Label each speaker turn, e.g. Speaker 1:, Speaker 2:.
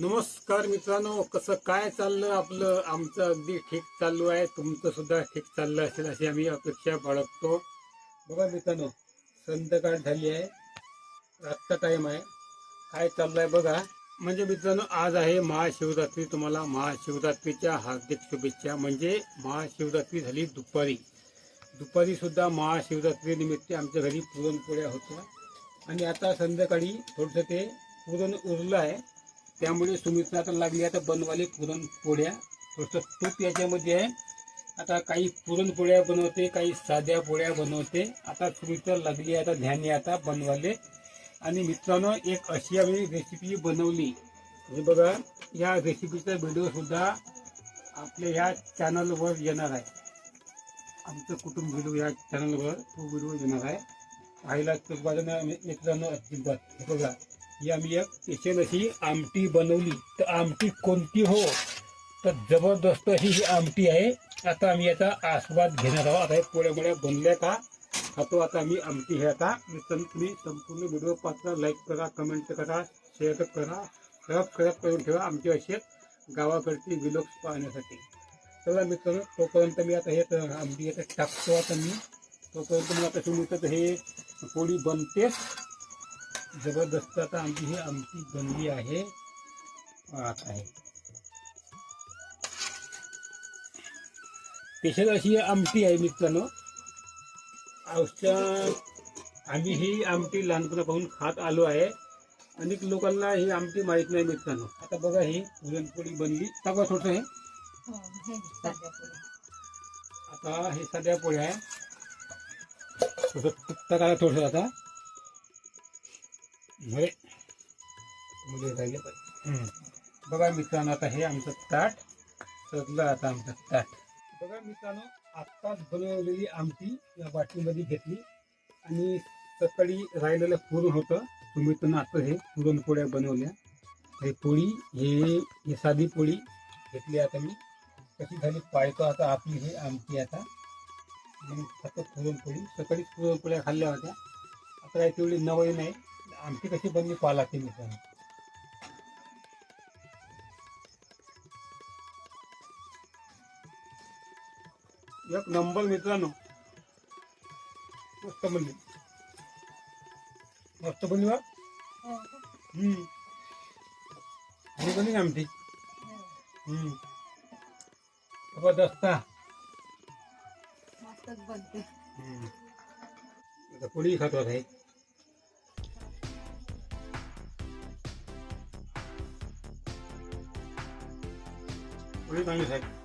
Speaker 1: नमस्कार मित्रांनो कसं काय चाललं आपलं? आमचं अगदी ठीक चालू आहे. तुमचं सुद्धा ठीक चाललं असेल अशी आम्ही अपेक्षा बाळगतो. बघा मित्रांनो संध्याकाळ झाली आहे. रातचा टाईम आहे. काय चाललं आहे बघा. म्हणजे मित्रांनो आज आहे महाशिवरात्री. तुम्हाला महाशिवरात्रीच्या हार्दिक शुभेच्छा. म्हणजे महाशिवरात्री झाली दुपारी. दुपारी सुद्धा महाशिवरात्री निमित्त आमच्या घरी पुरणपोळ्या होत्या. आणि आता संध्याकाळी थोडंसं ते पुरण उरलं आहे. त्यामुळे सुमित्र आता लागली आता बनवाले पुरणपोळ्या. थोडंसं तूप याच्यामध्ये आहे. आता काही पुरणपोळ्या बनवते काही साध्या पोळ्या बनवते. आता सुमित्र लागली आता ध्यानी आता बनवाले. आणि मित्रांनो एक अशी आम्ही रेसिपी बनवली. हे बघा या रेसिपीचा व्हिडिओसुद्धा आपल्या ह्या चॅनलवर येणार आहे. आमचं कुटुंब व्हिडिओ या चॅनलवर तो व्हिडिओ येणार आहे. पाहिला तर बाजूने मित्रांनो अजिबात. हे बघा. ही आम्ही एक स्पेशल अशी आमटी बनवली. तर आमटी कोणती हो? तर जबरदस्त अशी ही आमटी आहे. आता आम्ही याचा आस्वाद घेणार आहोत. आता हे पोळ्या मोळ्या बनल्या का? खातो आता आम्ही आमटी हे आता. तुम्ही संपूर्ण व्हिडिओ पाहता लाईक करा कमेंट करा शेअर करा. सबस्क्राईब करून ठेवा आमची असे गावाकडची विलोक्स पाहण्यासाठी. चला मित्रांनो तोपर्यंत मी आता हे आमटी आता टाकतो आता मी. तोपर्यंत मी आता तुम्ही तर हे पोळी बनतेच. जबरदस्त. आता आमची ही आमटी बनली आहे. आता आहे. स्पेशल अशी आमटी आहे मित्रांनो. औषध आम्ही ही आमटी लहानपणापासून खात आलो आहे. अनेक लोकांना ही आमटी माहीत नाही मित्रांनो. आता बघा ही पुरणपोळी बनली. टाका थोडं हे. आता हे साध्या पोळ्या आहे. थोडं टाकायला आता. मुले राहिले पाहिजे. बघा मित्रांनो आता हे आमचं ताट सजलं आता आमचं ताट. बघा मित्रांनो आत्ताच बनवलेली आमटी या वाटीमध्ये घेतली. आणि सकाळी राहिलेलं पुरण होतं. तुम्ही पण आता हे पुरणपोळ्या बनवल्या. हे पोळी हे ही साधी पोळी घेतली आता मी. कशी झाली पाहतो आता आपली ही आमटी आता. फक्त पुरणपोळी. सकाळी पुरणपोळ्या खाल्ल्या होत्या. आता काही तेवढी नवई नाही. आमटी कशी बनली लागते मित्रांनो एक नंबर मित्रांनो. मस्त बनली मस्त बनली बा हम्म. आणि बनली ना आमटी हम्म. जबरदस्त.
Speaker 2: मस्तच बनते.
Speaker 1: हम्म. आता पोळी खातो आता हे पोळी चांगली आहे